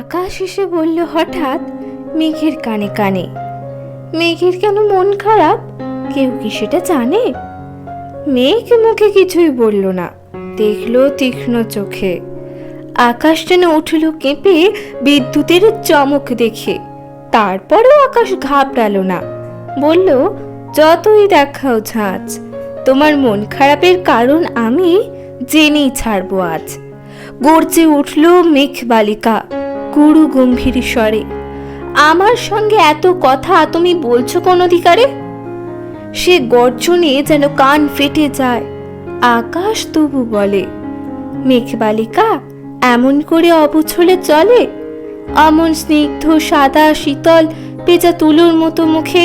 আকাশ এসে বলল, হঠাৎ মেঘের কানে কানে। মেঘের কেন মন খারাপ? কেউ কি সেটা জানে? মেঘ মুখে কিছুই বলল না, দেখল তীক্ষ্ণ চোখে। আকাশ যেন উঠল কেঁপে বিদ্যুতের চমক দেখে। তারপরেও আকাশ ঘাবড়ালো না। বলল, যতই দেখাও ঝাঁচ তোমার মন খারাপের কারণ আমি জেনেই ছাড়বো আজ। গর্জে উঠল মেঘ বালিকা গুরু গম্ভীর স্বরে, আমার সঙ্গে এত কথা তুমি বলছো কোন অধিকারে? সে গর্জনে যেন কান ফেটে যায়। আকাশ তবু বলে মেঘ বালিকা এমন করে অবছলে চলে? অমন স্নিগ্ধ, সাদা, শীতল পেঁচা তুলোর মতো মুখে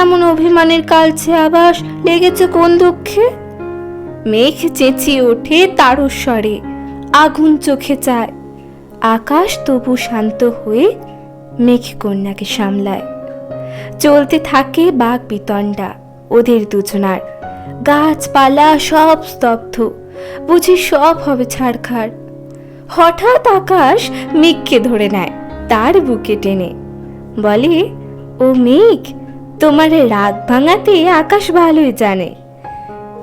এমন অভিমানের কালছে আবাস লেগেছে কোন দুঃখে? মেঘ চেঁচিয়ে ওঠে তারস্বরে, আগুন চোখে চায়। আকাশ তবু শান্ত হয়ে মেঘ কন্যাকে সামলায়। চলতে থাকে বাঘ বিতণ্ডা, ওদের দুজনার। গাছপালা সব স্তব্ধ, বুঝি সব হবে ছাড়খাড় হঠাৎ আকাশ মেঘকে ধরে নেয়, তার বুকে টেনে। বলে, ও মেঘ, তোমার রাগ ভাঙাতে আকাশ ভালোই জানে।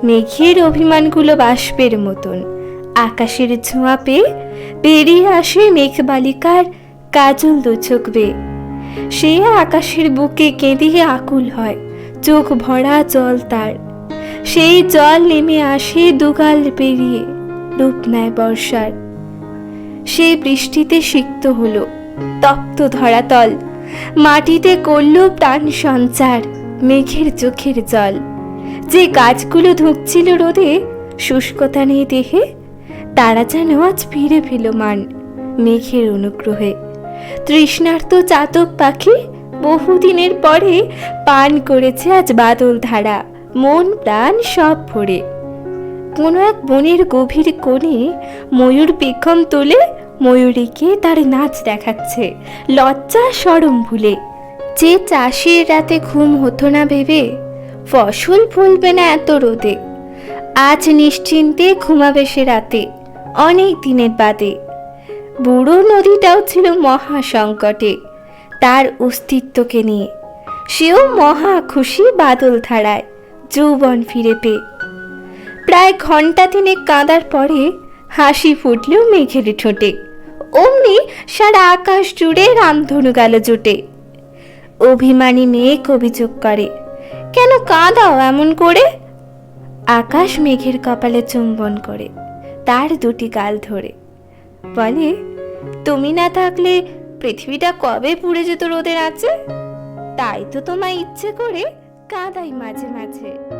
মেঘের অভিমানগুলো বাষ্পের মতন আকাশের ছোঁয়া পেয়ে বেরিয়ে আসে মেঘবালিকার কাজল দুচোখ বেয়ে সে আকাশের বুকে কেঁদে আকুল হয়, চোখ ভরা জল তার। সেই জল নেমে আসে দুগাল পেরিয়ে, রূপ নেয় বর্ষার। সেই বৃষ্টিতে সিক্ত হলো, তপ্ত ধরাতল। মাটিতে করল প্রাণ সঞ্চার, মেঘের চোখের জল। যে গাছগুলো ধুঁকছিল রোদে, শুষ্কতা নেই দেহে তারা যেন আজ ফিরে মান মেঘের অনুগ্রহে। তৃষ্ণার্ত চাতক পাখি বহুদিনের পরে পান করেছে আজ বাদল ধারা, মন প্রাণ সব ভরে। কোনো এক বনের গভীর কোণে ময়ূর পেখম তোলে, ময়ূরীকে তার নাচ দেখাচ্ছে, লজ্জা সরম ভুলে। যে চাষির রাতে ঘুম হতো না ভেবে, ফসল ফলবে না এত রোদে। আজ নিশ্চিন্তে ঘুমাবে সে রাতে। অনেক দিনের বাদে। বুড়ো নদীটাও ছিল মহা সংকটে তার অস্তিত্বকে নিয়ে। সেও মহা খুশি বাদল ধারায় যৌবন ফিরে পেয়ে। প্রায় ঘণ্টা তিনেক কাঁদার পরে হাসি ফুটলেও মেঘের ঠোঁটে। অমনি সারা আকাশ জুড়ে রামধনু গেল জোটে। অভিমানী মেঘ অভিযোগ করে, কেন কাঁদাও এমন করে? আকাশ মেঘের কপালে চুম্বন করে। তার দুটি গাল ধরে। বলে, তুমি না থাকলে পৃথিবীটা কবে পুড়ে যেত রোদের আছে তাই তো তোমায় ইচ্ছে করে কাঁদাই মাঝে মাঝে।